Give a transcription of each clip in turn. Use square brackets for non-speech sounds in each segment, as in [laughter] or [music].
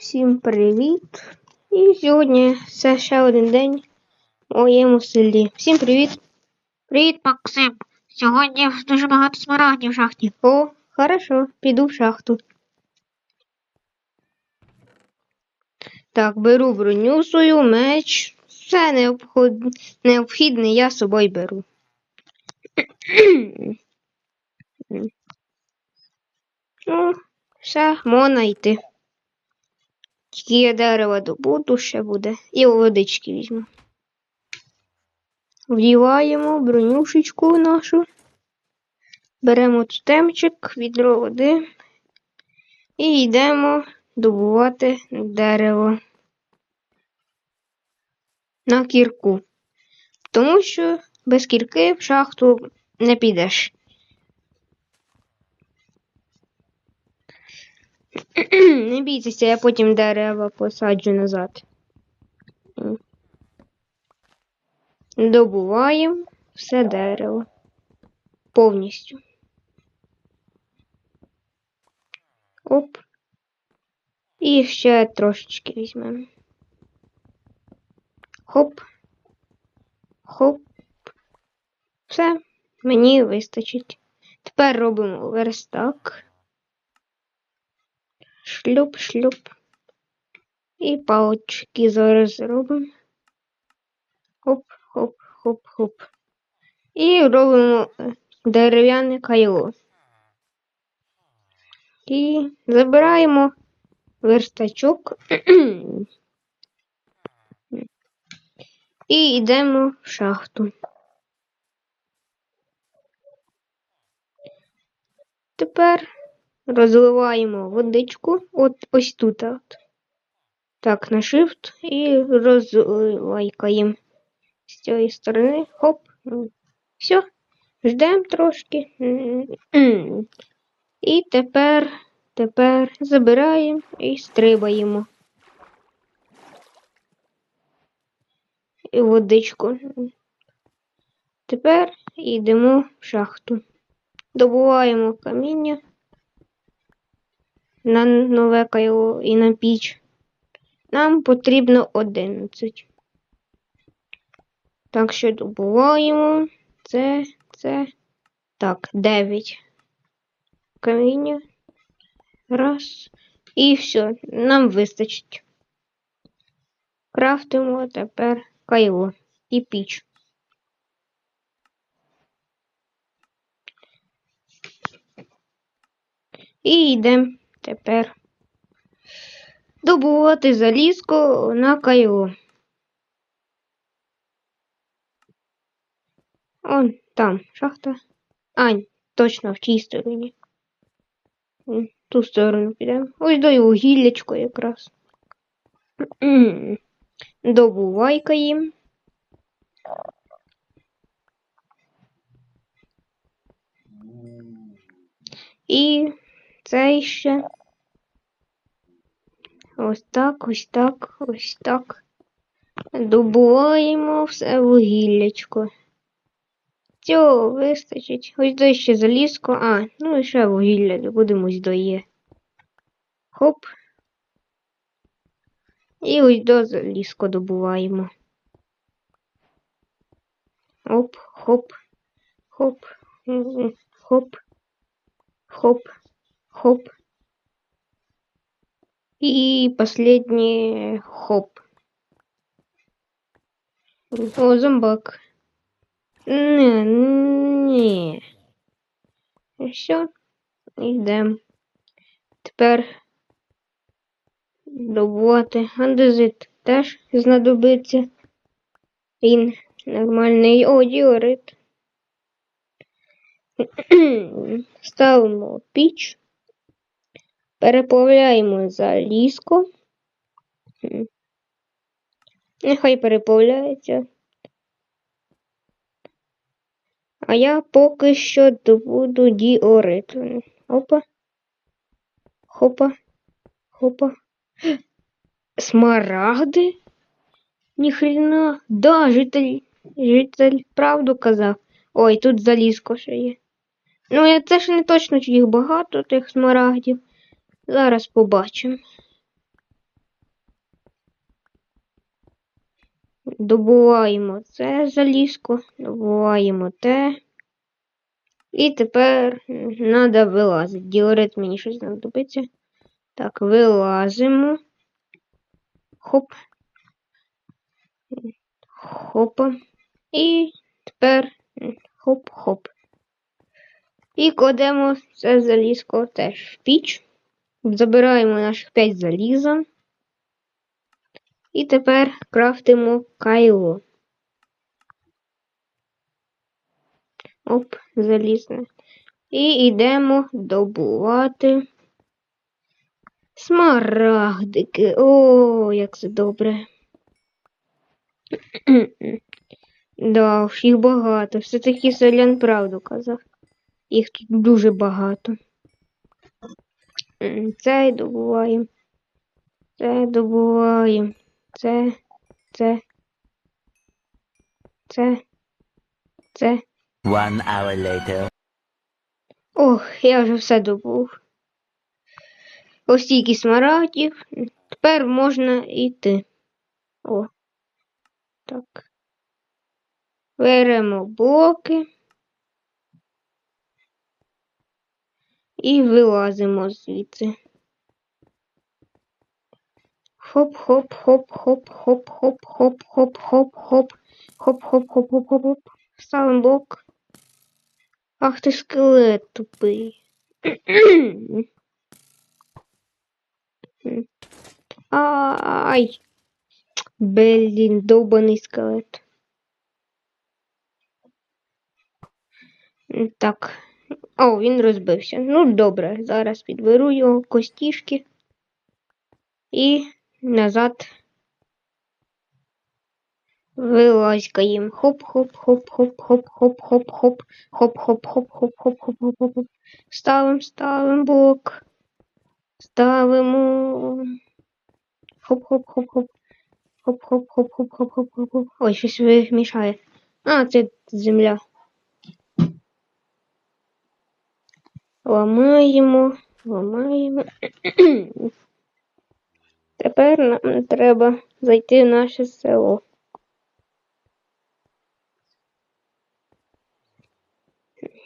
Всім привіт! І сьогодні це ще один день в моєму селі. Всім привіт! Привіт, Максим, сьогодні дуже багато смарагдів в шахті. О, хорошо, піду в шахту. Так, беру броню свою, меч. Все необход... необхідне я з собою беру. [clears throat] ну, все, можна йти. Тільки я дерева добуду ще буде. І водички візьму. Вдіваємо бронюшечку нашу. Беремо тотемчик, відро води і йдемо добувати дерево на кірку. Тому що без кірки в шахту не підеш. [clears throat] Не бійтеся, я потім дерева посаджу назад. Добуваємо все дерево повністю. Оп. І ще трошечки візьмемо. Хоп. Хоп. Все, мені вистачить. Тепер робимо верстак. Шлюп, шлюп. І палочки зараз зробимо. Хоп, хоп, хоп, хоп. І робимо е, дерев'яне кайло. І забираємо верстачок. І йдемо в шахту. Тепер розливаємо водичку от ось тут. От. Так, на shift і розливайкаємо з цієї сторони. Хоп. Все. Ждемо трошки. І тепер, тепер забираємо і стрибаємо. І водичку. Тепер йдемо в шахту. Добуваємо каміння на нове кайло і на піч. Нам потрібно 11. Так що добуваємо це, це. Так, 9. Каміння. Раз. І все, нам вистачить. Крафтимо тепер кайло і піч. І йдемо тепер добувати залізку на кайло. Он там шахта. Ань, точно в тій стороні. В ту сторону підемо. Ось до його гіллячко якраз. Добувайка їм. І це ще. Ось так, ось так, ось так. Добуваємо все вугіллячко. Цього вистачить. Ось до ще залізко. А, ну і ще вугілля добудемо ось до є. Хоп. І ось до залізко добуваємо. Оп, хоп, хоп, хоп, хоп, хоп. И последний хоп. О, зомбак. Не, не. Все, йдемо. Тепер добувати. Андезит теж знадобиться. Він нормальний одіорит. [clears throat] Ставимо піч. Переплавляємо залізко. Нехай переплавляється. А я поки що добуду діорит. Опа. Хопа. Хопа. Смарагди? Ніхрена. Да, житель, житель правду казав. Ой, тут залізко ще є. Ну, це ж не точно, чи їх багато, тих смарагдів. Зараз побачимо. Добуваємо це залізку, добуваємо те. І тепер треба вилазити. Ділорит мені щось знадобиться. Так, вилазимо. Хоп. Хоп. І тепер хоп-хоп. І кладемо це залізко теж в піч. Забираємо наших 5 заліза. І тепер крафтимо кайло. Оп, залізне. І йдемо добувати смарагдики. О, як це добре. [clears throat] да, їх багато. Все-таки селян правду казав. Їх тут дуже багато. М, Це добуваємо. Це добуваємо. Це, це, це, це. One hour later. Ох, я вже все добув. Ось стільки смарагдів. Тепер можна йти. О. Так. Беремо блоки. І вилазимо звідси. Хоп-хоп-хоп-хоп-хоп-хоп-хоп-хоп-хоп. Хоп-хоп-хоп-хоп-хоп-хоп. Ставимо блок. Ах ти скелет тупий. Ай. Блін, довбаний скелет. Так. О, він розбився. Ну, добре, зараз підберу його костішки і назад вилазькаємо. Хоп-хоп-хоп-хоп-хоп-хоп-хоп. Хоп-хоп-хоп-хоп-хоп-хоп-хоп-хоп. Ставимо, ставимо блок. Ставимо. Хоп-хоп-хоп-хоп. Хоп-хоп-хоп-хоп-хоп-хоп-хоп. Ой, щось мішає. А, це земля. Ламаємо, ламаємо. Тепер нам треба зайти в наше село.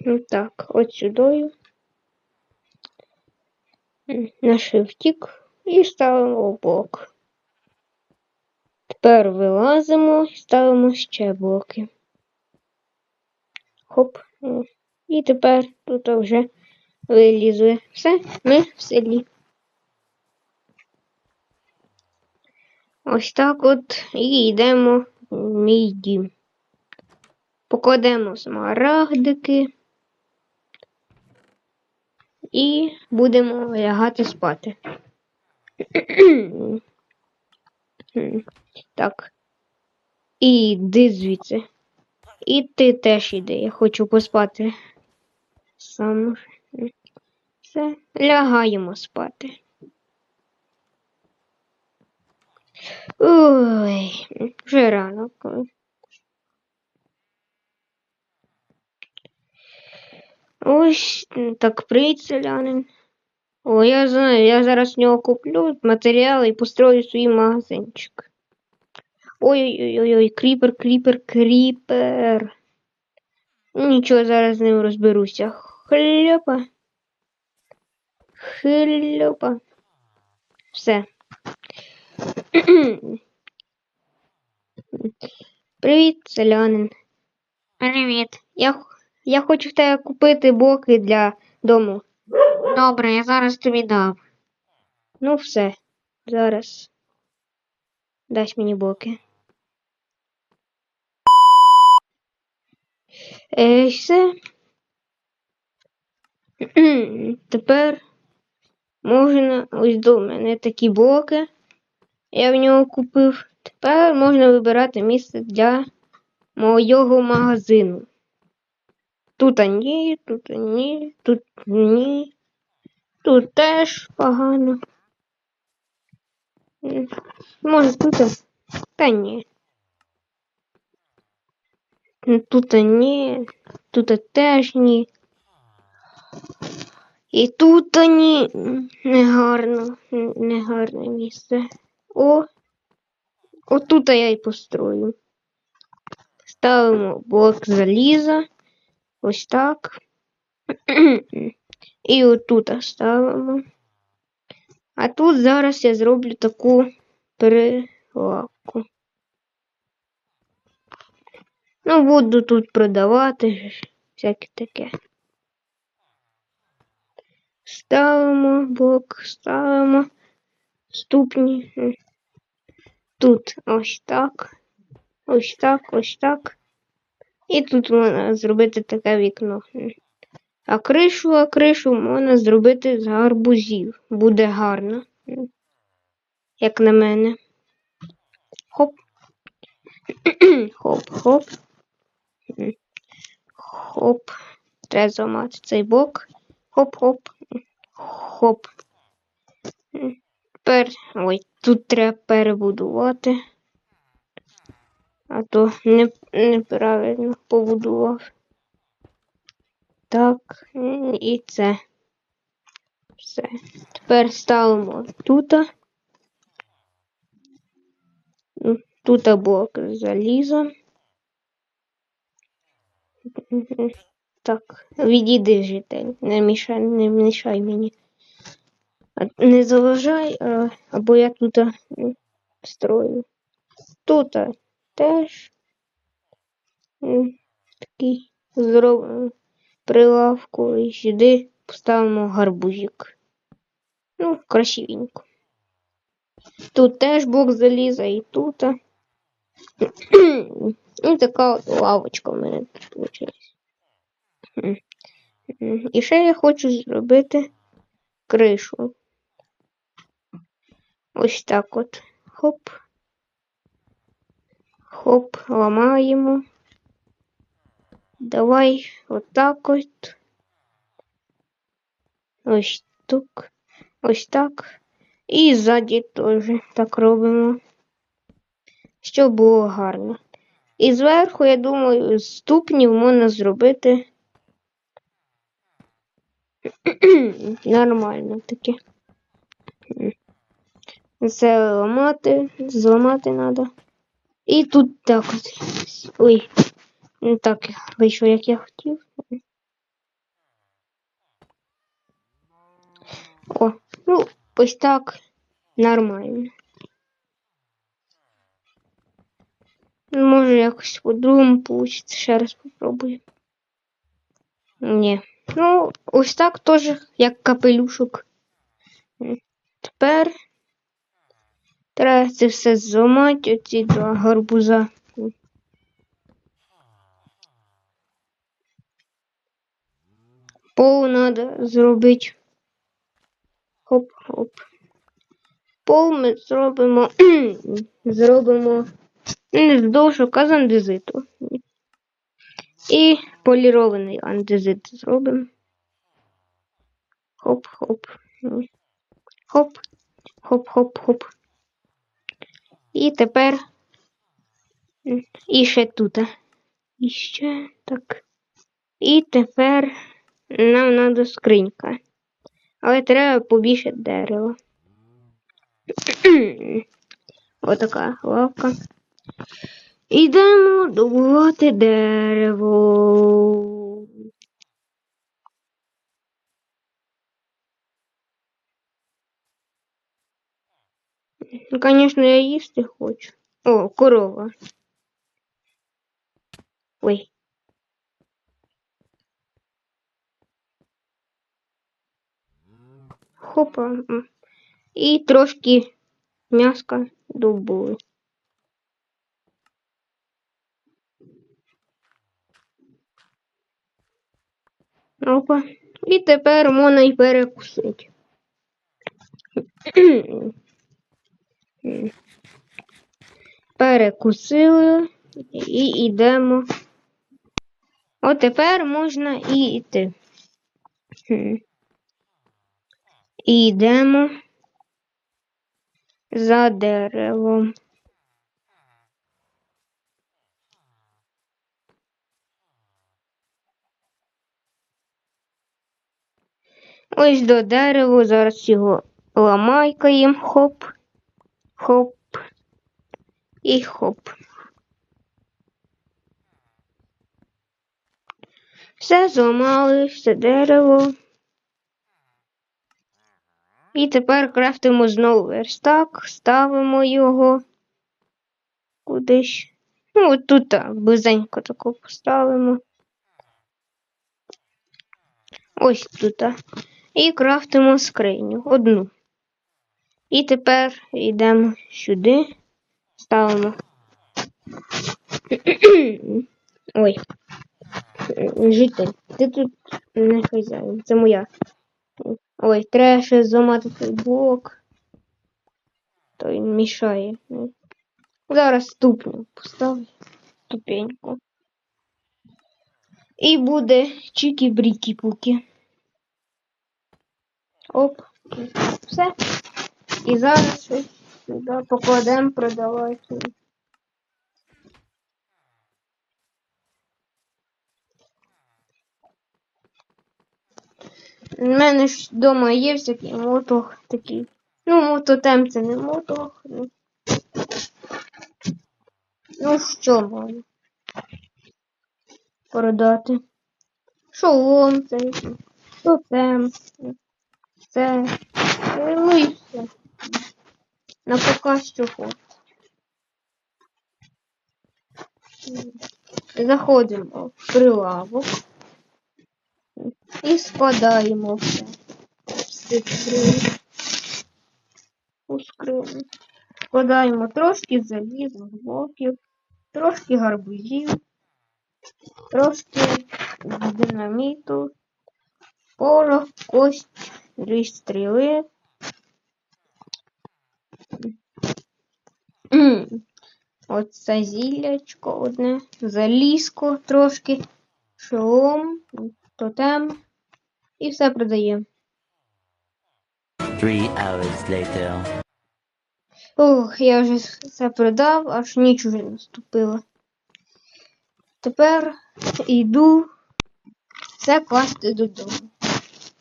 Ну Так, от сюди. Наш втік і ставимо блок. Тепер вилазимо і ставимо ще блоки. Хоп. І тепер тут вже вилізли. Все, ми в селі. Ось так от і йдемо в мій дім. Покладемо смарагдики і будемо лягати спати. так. І йди звідси. І ти теж іди. Я хочу поспати. Сам. Все, лягаємо спати. Ой, вже ранок. Ось так привіт, селянин. О, я знаю, я зараз в нього куплю матеріали і построю свій магазинчик. Ой-ой-ой, кріпер, кріпер, кріпер. Нічого, зараз з ним розберуся. Хльопа. Хльопа. Все. Привіт, селянин. Привіт. Я, х- я хочу в тебе купити блоки для дому. Добре, я зараз тобі дам. Ну, все. Зараз. Дасть мені блоки. Е, все. [clears throat] Тепер можна. Ось до мене такі блоки. Я в нього купив. Тепер можна вибирати місце для моєго магазину. Тут ні, тут ні, тут ні. Тут теж погано. Може тут. Та ні. Тут ні. Тут теж ні. І тут ні. М, Негарно. Негарне місце. О. Отут я і построю. Ставимо блок заліза. Ось так. І отут ставимо. А тут зараз я зроблю таку перелавку. Ну, буду тут продавати всяке таке. Ставимо блок, ставимо ступні. Тут ось так. Ось так, ось так. І тут можна зробити таке вікно. А кришу, а кришу можна зробити з гарбузів. Буде гарно. Як на мене. Хоп. Хоп, хоп. Хоп. Треба зламати цей бок. Хоп-хоп. Хоп. Тепер. Ой, тут треба перебудувати. А то не, неправильно побудував. Так, і це. Все. Тепер ставимо тут. Тут блок заліза. Так, відійди житель, не мішай, не мішай мені. Не заважай, або я тут строю. Тут теж такий зробимо прилавку і сюди поставимо гарбузик. Ну, красивенько. Тут теж блок заліза і тут. І [clears throat] така от лавочка в мене вийшла. І ще я хочу зробити кришу. Ось так от. Хоп. Хоп, ламаємо. Давай отак от. Ось тут. Ось так. І ззаді теж так робимо. Щоб було гарно. І зверху, я думаю, з ступнів можна зробити [clears throat] нормально таке. Це ламати, зламати треба. І тут так от. Ой, не так вийшло, як я хотів. О, ну, ось так нормально. Може, якось по-другому получиться. Ще раз попробую. Ні. Ну, ось так теж, як капелюшок. Тепер треба це все зламати, оці два гарбуза. Пол треба зробити. Хоп-хоп. Пол ми зробимо. [clears throat] зробимо не з довшого з андезиту. І полірований андезит зробимо. Хоп-хоп. Хоп. Хоп-хоп-хоп. І тепер. І ще тут. І ще так. І тепер нам треба скринька. Але треба побільше дерева. [clears throat] Отака лавка. Ідемо добувати дерево. Ну, Конечно, я їсти хочу. О, корова. Ой. Хопа. І трошки м'яска добули. Опа. І тепер можна й перекусити. Перекусили і йдемо. От тепер можна і йти. І йдемо за деревом. Ось до дерева, зараз його ламайкаємо, хоп, хоп. І хоп. Все зламали, все дерево. І тепер крафтимо знову верстак, ставимо його кудись. Ну, от тут так, близенько таку поставимо. Ось тут. так. І крафтимо скриню одну. І тепер йдемо сюди, ставимо. [clears throat] Ой. Житель, ти тут не хазяїн, це моя. Ой, треба ще зламати цей блок. То він мішає. Зараз ступню поставлю. Ступеньку. І буде чікі-брікі-пуки. Оп. Все. І зараз сюди покладемо продавати. У мене ж вдома є всякий мотох такий. Ну, мототем це не мотох. Ну, ну що можна продати? Шолом цей, тотем, це. все. На що хочеш. Заходимо в прилавок і складаємо все. У скриню. Складаємо трошки залізних блоків, трошки гарбузів, трошки динаміту, порох, кость, дві стріли. Оце зіллячко одне, залізко трошки, шолом, тотем. І все продаємо. Three hours later. Ох, я вже все продав, аж ніч уже наступила. Тепер йду все класти додому.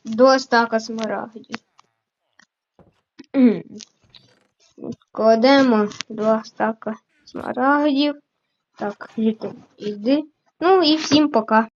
До стака смарагдів. Кладемо два стака смарагдів. Так, літо іди. Ну і всім пока.